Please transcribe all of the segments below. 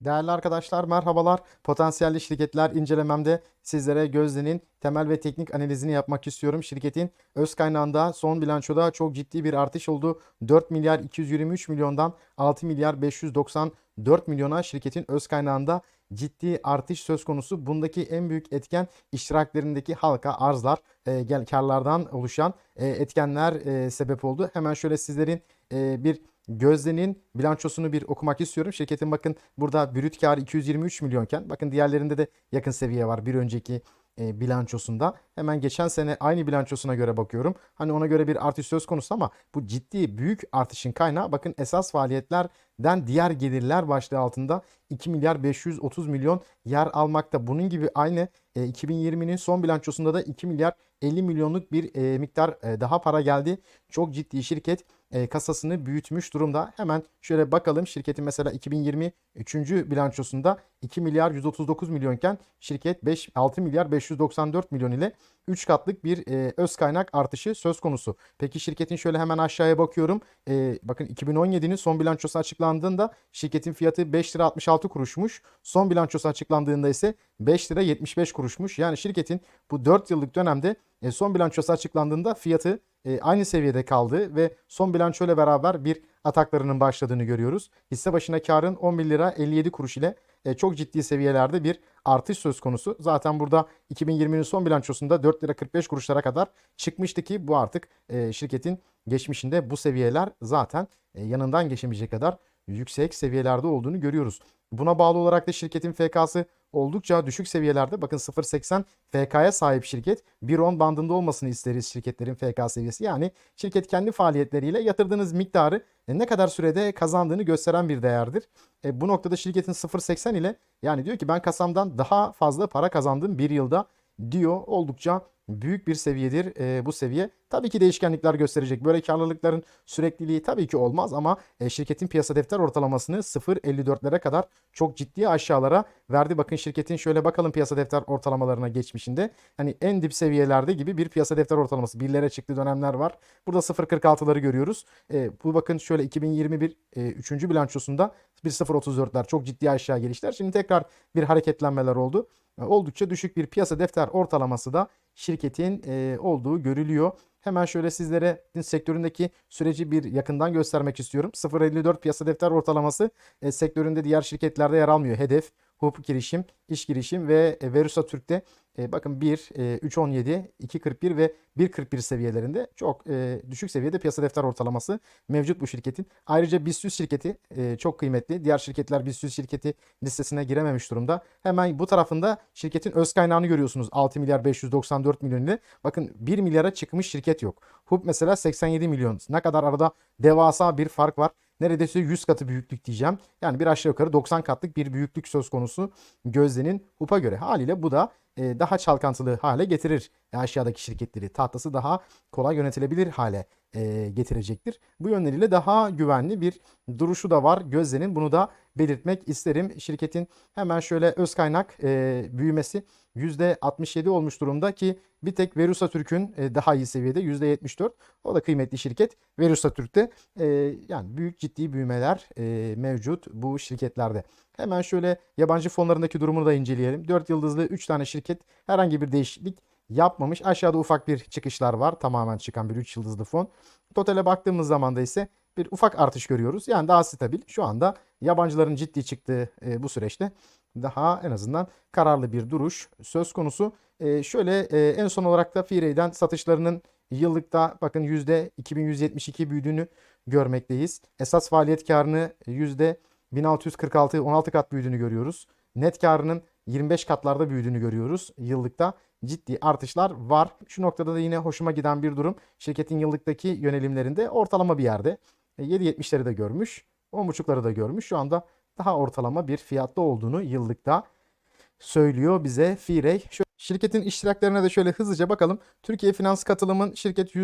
Değerli arkadaşlar merhabalar. Potansiyelli şirketler incelememde sizlere Gözde'nin temel ve teknik analizini yapmak istiyorum. Şirketin öz kaynağında son bilançoda çok ciddi bir artış oldu. 4 milyar 223 milyondan 6 milyar 594 milyona şirketin öz kaynağında ciddi artış söz konusu. Bundaki en büyük etken iştiraklerindeki halka arzlar, e, gel karlardan oluşan e, etkenler e, sebep oldu. Hemen şöyle sizlerin e, bir Gözde'nin bilançosunu bir okumak istiyorum. Şirketin bakın burada brüt karı 223 milyonken bakın diğerlerinde de yakın seviye var bir önceki e, bilançosunda. Hemen geçen sene aynı bilançosuna göre bakıyorum. Hani ona göre bir artış söz konusu ama bu ciddi büyük artışın kaynağı bakın esas faaliyetlerden diğer gelirler başlığı altında 2 milyar 530 milyon yer almakta. Bunun gibi aynı e, 2020'nin son bilançosunda da 2 milyar 50 milyonluk bir e, miktar e, daha para geldi. Çok ciddi şirket e, kasasını büyütmüş durumda. Hemen şöyle bakalım şirketin mesela 2020 3. bilançosunda 2 milyar 139 milyonken şirket 5 6 milyar 594 milyon ile 3 katlık bir e, öz kaynak artışı söz konusu. Peki şirketin şöyle hemen aşağıya bakıyorum. E, bakın 2017'nin son bilançosu açıklandığında şirketin fiyatı 5 lira 66 kuruşmuş. Son bilançosu açıklandığında ise 5 lira 75 kuruşmuş. Yani şirketin bu 4 yıllık dönemde e, son bilançosu açıklandığında fiyatı e, aynı seviyede kaldı ve son bilanço ile beraber bir ataklarının başladığını görüyoruz. Hisse başına karın 11 lira 57 kuruş ile çok ciddi seviyelerde bir artış söz konusu. Zaten burada 2020'nin son bilançosunda 4 lira 45 kuruşlara kadar çıkmıştı ki bu artık e, şirketin geçmişinde bu seviyeler zaten e, yanından geçemeyecek kadar yüksek seviyelerde olduğunu görüyoruz. Buna bağlı olarak da şirketin FK'sı oldukça düşük seviyelerde. Bakın 0.80 FK'ya sahip şirket 1.10 bandında olmasını isteriz şirketlerin FK seviyesi. Yani şirket kendi faaliyetleriyle yatırdığınız miktarı e, ne kadar sürede kazandığını gösteren bir değerdir. E, bu noktada şirketin 0.80 ile yani diyor ki ben kasamdan daha fazla para kazandım bir yılda diyor. Oldukça büyük bir seviyedir e, bu seviye. Tabii ki değişkenlikler gösterecek. Böyle karlılıkların sürekliliği tabii ki olmaz ama e, şirketin piyasa defter ortalamasını 0.54'lere kadar çok ciddi aşağılara verdi. Bakın şirketin şöyle bakalım piyasa defter ortalamalarına geçmişinde. Hani en dip seviyelerde gibi bir piyasa defter ortalaması. Birlere çıktığı dönemler var. Burada 0.46'ları görüyoruz. E, bu bakın şöyle 2021 e, 3. bilançosunda 1.034'ler çok ciddi aşağı gelişler. Şimdi tekrar bir hareketlenmeler oldu. E, oldukça düşük bir piyasa defter ortalaması da şirketin e, olduğu görülüyor. Hemen şöyle sizlere sektöründeki süreci bir yakından göstermek istiyorum. 0.54 piyasa defter ortalaması e, sektöründe diğer şirketlerde yer almıyor. Hedef, Hukuk Girişim, İş Girişim ve e, Verusa Türk'te e, bakın 1, e, 3.17, 2.41 ve 1.41 seviyelerinde çok e, düşük seviyede piyasa defter ortalaması mevcut bu şirketin. Ayrıca BIST 100 şirketi e, çok kıymetli. Diğer şirketler BIST 100 şirketi listesine girememiş durumda. Hemen bu tarafında şirketin öz kaynağını görüyorsunuz. 6 milyar 594 milyon ile. Bakın 1 milyara çıkmış şirket yok. HUB mesela 87 milyon. Ne kadar arada devasa bir fark var neredeyse 100 katı büyüklük diyeceğim. Yani bir aşağı yukarı 90 katlık bir büyüklük söz konusu Gözde'nin HUP'a göre. Haliyle bu da e, daha çalkantılı hale getirir aşağıdaki şirketleri. Tahtası daha kolay yönetilebilir hale e, getirecektir. Bu yönleriyle daha güvenli bir duruşu da var Gözde'nin. Bunu da belirtmek isterim. Şirketin hemen şöyle öz kaynak e, büyümesi %67 olmuş durumda ki bir tek Verusa Türk'ün e, daha iyi seviyede %74. O da kıymetli şirket. Verusa Türk'te e, yani büyük ciddi büyümeler e, mevcut bu şirketlerde. Hemen şöyle yabancı fonlarındaki durumunu da inceleyelim. 4 yıldızlı 3 tane şirket herhangi bir değişiklik yapmamış. Aşağıda ufak bir çıkışlar var. Tamamen çıkan bir 3 yıldızlı fon. Totale baktığımız zaman da ise bir ufak artış görüyoruz. Yani daha stabil. Şu anda yabancıların ciddi çıktığı e, bu süreçte daha en azından kararlı bir duruş söz konusu. E, şöyle e, en son olarak da Firey'den satışlarının yıllıkta bakın %2172 büyüdüğünü görmekteyiz. Esas faaliyet karını %1646 16 kat büyüdüğünü görüyoruz. Net karının 25 katlarda büyüdüğünü görüyoruz yıllıkta. Ciddi artışlar var. Şu noktada da yine hoşuma giden bir durum. Şirketin yıllıktaki yönelimlerinde ortalama bir yerde. 7.70'leri de görmüş. 10.5'ları da görmüş. Şu anda daha ortalama bir fiyatta olduğunu yıllıkta söylüyor bize Firey. Şirketin iştiraklerine de şöyle hızlıca bakalım. Türkiye Finans Katılım'ın şirket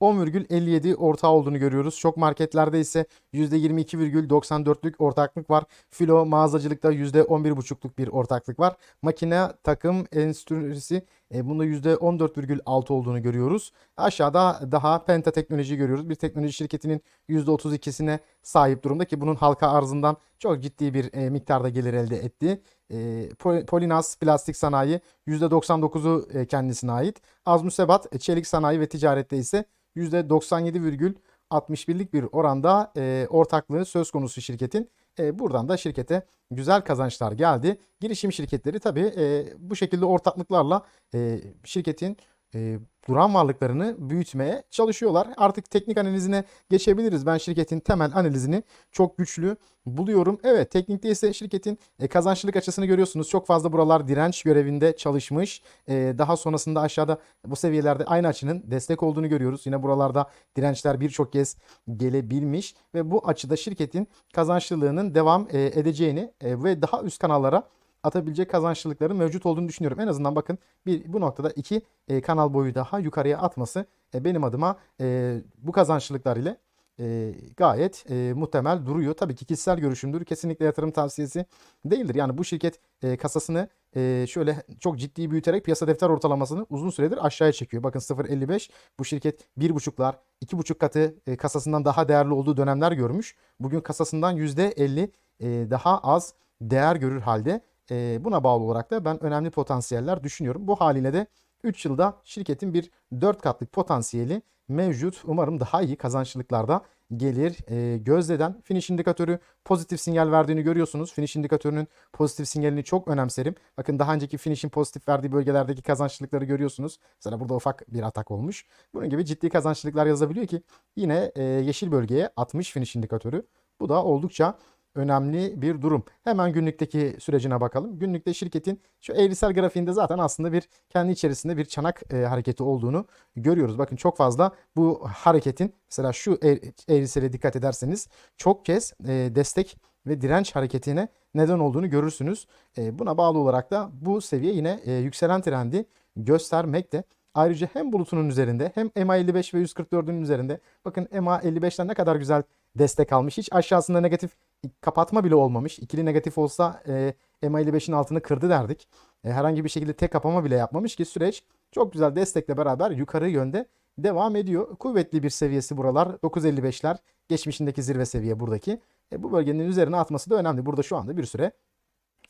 %10,57 ortağı olduğunu görüyoruz. Şok marketlerde ise %22,94'lük ortaklık var. Filo mağazacılıkta %11,5'luk bir ortaklık var. Makine takım endüstrisi E, bunda %14,6 olduğunu görüyoruz. Aşağıda daha Penta Teknoloji görüyoruz. Bir teknoloji şirketinin %32'sine sahip durumda ki bunun halka arzından çok ciddi bir e, miktarda gelir elde etti. E, Pol- Polinas Plastik Sanayi %99'u e, kendisine ait. Azmusebat e, Çelik Sanayi ve Ticarette ise %97,61'lik bir oranda e, ortaklığı söz konusu şirketin. E, buradan da şirkete güzel kazançlar geldi. Girişim şirketleri tabii e, bu şekilde ortaklıklarla e, şirketin e, duran varlıklarını büyütmeye çalışıyorlar. Artık teknik analizine geçebiliriz. Ben şirketin temel analizini çok güçlü buluyorum. Evet teknikte ise şirketin e, kazançlılık açısını görüyorsunuz. Çok fazla buralar direnç görevinde çalışmış. E, daha sonrasında aşağıda bu seviyelerde aynı açının destek olduğunu görüyoruz. Yine buralarda dirençler birçok kez gelebilmiş ve bu açıda şirketin kazançlılığının devam e, edeceğini ve daha üst kanallara atabilecek kazançlılıkların mevcut olduğunu düşünüyorum. En azından bakın bir bu noktada iki e, kanal boyu daha yukarıya atması e, benim adıma e, bu kazançlılıklar ile e, gayet e, muhtemel duruyor. Tabii ki kişisel görüşümdür. Kesinlikle yatırım tavsiyesi değildir. Yani bu şirket e, kasasını e, şöyle çok ciddi büyüterek piyasa defter ortalamasını uzun süredir aşağıya çekiyor. Bakın 0.55 bu şirket 1.5'lar 2.5 katı e, kasasından daha değerli olduğu dönemler görmüş. Bugün kasasından %50 e, daha az değer görür halde. E, buna bağlı olarak da ben önemli potansiyeller düşünüyorum. Bu haliyle de 3 yılda şirketin bir 4 katlık potansiyeli mevcut. Umarım daha iyi kazançlılıklarda gelir. E, Gözde'den finish indikatörü pozitif sinyal verdiğini görüyorsunuz. Finish indikatörünün pozitif sinyalini çok önemserim. Bakın daha önceki finish'in pozitif verdiği bölgelerdeki kazançlılıkları görüyorsunuz. Mesela burada ufak bir atak olmuş. Bunun gibi ciddi kazançlılıklar yazabiliyor ki yine e, yeşil bölgeye atmış finish indikatörü. Bu da oldukça önemli bir durum. Hemen günlükteki sürecine bakalım. Günlükte şirketin şu eğrisel grafiğinde zaten aslında bir kendi içerisinde bir çanak e, hareketi olduğunu görüyoruz. Bakın çok fazla bu hareketin mesela şu eğ- eğrisele dikkat ederseniz çok kez e, destek ve direnç hareketine neden olduğunu görürsünüz. E, buna bağlı olarak da bu seviye yine e, yükselen trendi göstermekte. Ayrıca hem bulutunun üzerinde hem MA55 ve 144'ün üzerinde bakın MA55'ten ne kadar güzel destek almış. Hiç aşağısında negatif kapatma bile olmamış. İkili negatif olsa e, MA55'in altını kırdı derdik. E, herhangi bir şekilde tek kapama bile yapmamış ki süreç çok güzel destekle beraber yukarı yönde devam ediyor. Kuvvetli bir seviyesi buralar. 9.55'ler geçmişindeki zirve seviye buradaki. E, bu bölgenin üzerine atması da önemli. Burada şu anda bir süre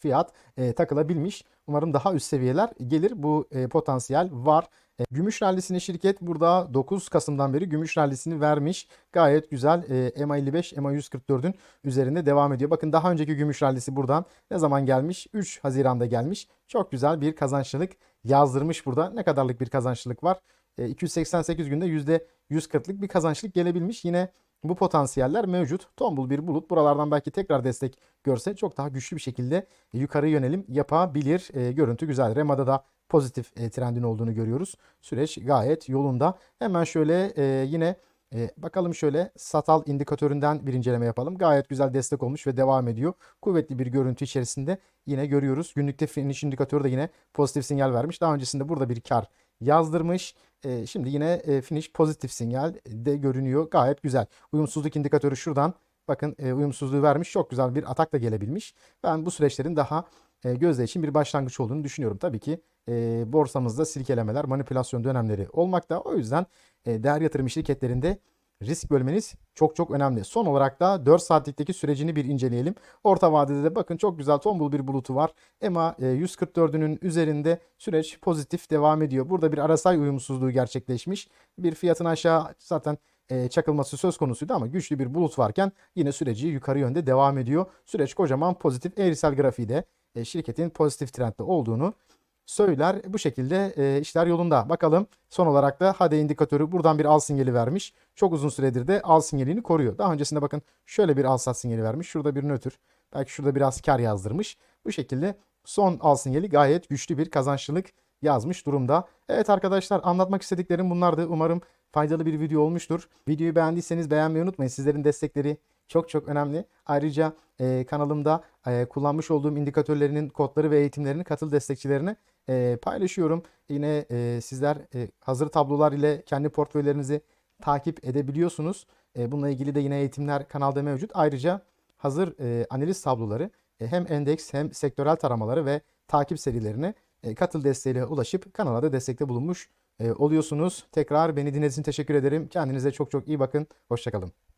fiyat e, takılabilmiş. Umarım daha üst seviyeler gelir. Bu e, potansiyel var. E, gümüş rallisini şirket burada 9 Kasım'dan beri gümüş rallisini vermiş. Gayet güzel e, MA55, MA144'ün üzerinde devam ediyor. Bakın daha önceki gümüş rallisi buradan ne zaman gelmiş? 3 Haziran'da gelmiş. Çok güzel bir kazançlılık yazdırmış burada. Ne kadarlık bir kazançlılık var? E, 288 günde %140'lık bir kazançlık gelebilmiş. Yine bu potansiyeller mevcut. Tombul bir bulut. Buralardan belki tekrar destek görse çok daha güçlü bir şekilde yukarı yönelim yapabilir. E, görüntü güzel. Rema'da da pozitif e, trendin olduğunu görüyoruz. Süreç gayet yolunda. Hemen şöyle e, yine e, bakalım şöyle satal indikatöründen bir inceleme yapalım. Gayet güzel destek olmuş ve devam ediyor. Kuvvetli bir görüntü içerisinde yine görüyoruz. Günlükte finish indikatörü de yine pozitif sinyal vermiş. Daha öncesinde burada bir kar yazdırmış. E, şimdi yine e, finish pozitif sinyal de görünüyor. Gayet güzel. Uyumsuzluk indikatörü şuradan bakın e, uyumsuzluğu vermiş. Çok güzel bir atak da gelebilmiş. Ben bu süreçlerin daha Gözde için bir başlangıç olduğunu düşünüyorum. Tabii ki e, borsamızda silkelemeler, manipülasyon dönemleri olmakta. O yüzden e, değer yatırım şirketlerinde risk bölmeniz çok çok önemli. Son olarak da 4 saatlikteki sürecini bir inceleyelim. Orta vadede de bakın çok güzel tombul bir bulutu var. EMA e, 144'ünün üzerinde süreç pozitif devam ediyor. Burada bir RSI uyumsuzluğu gerçekleşmiş. Bir fiyatın aşağı zaten e, çakılması söz konusuydu ama güçlü bir bulut varken yine süreci yukarı yönde devam ediyor. Süreç kocaman pozitif eğrisel grafiği de e, şirketin pozitif trendde olduğunu söyler. Bu şekilde e, işler yolunda. Bakalım son olarak da HADE indikatörü buradan bir al sinyali vermiş. Çok uzun süredir de al sinyalini koruyor. Daha öncesinde bakın şöyle bir al sat sinyali vermiş. Şurada bir nötr. Belki şurada biraz kar yazdırmış. Bu şekilde son al sinyali gayet güçlü bir kazançlılık yazmış durumda. Evet arkadaşlar anlatmak istediklerim bunlardı. Umarım faydalı bir video olmuştur. Videoyu beğendiyseniz beğenmeyi unutmayın. Sizlerin destekleri çok çok önemli. Ayrıca e, kanalımda e, kullanmış olduğum indikatörlerinin kodları ve eğitimlerini katıl destekçilerine e, paylaşıyorum. Yine e, sizler e, hazır tablolar ile kendi portföylerinizi takip edebiliyorsunuz. E, bununla ilgili de yine eğitimler kanalda mevcut. Ayrıca hazır e, analiz tabloları e, hem endeks hem sektörel taramaları ve takip serilerini e, katıl desteğiyle ulaşıp kanala da destekte bulunmuş e, oluyorsunuz. Tekrar beni dinlediğiniz için teşekkür ederim. Kendinize çok çok iyi bakın. Hoşçakalın.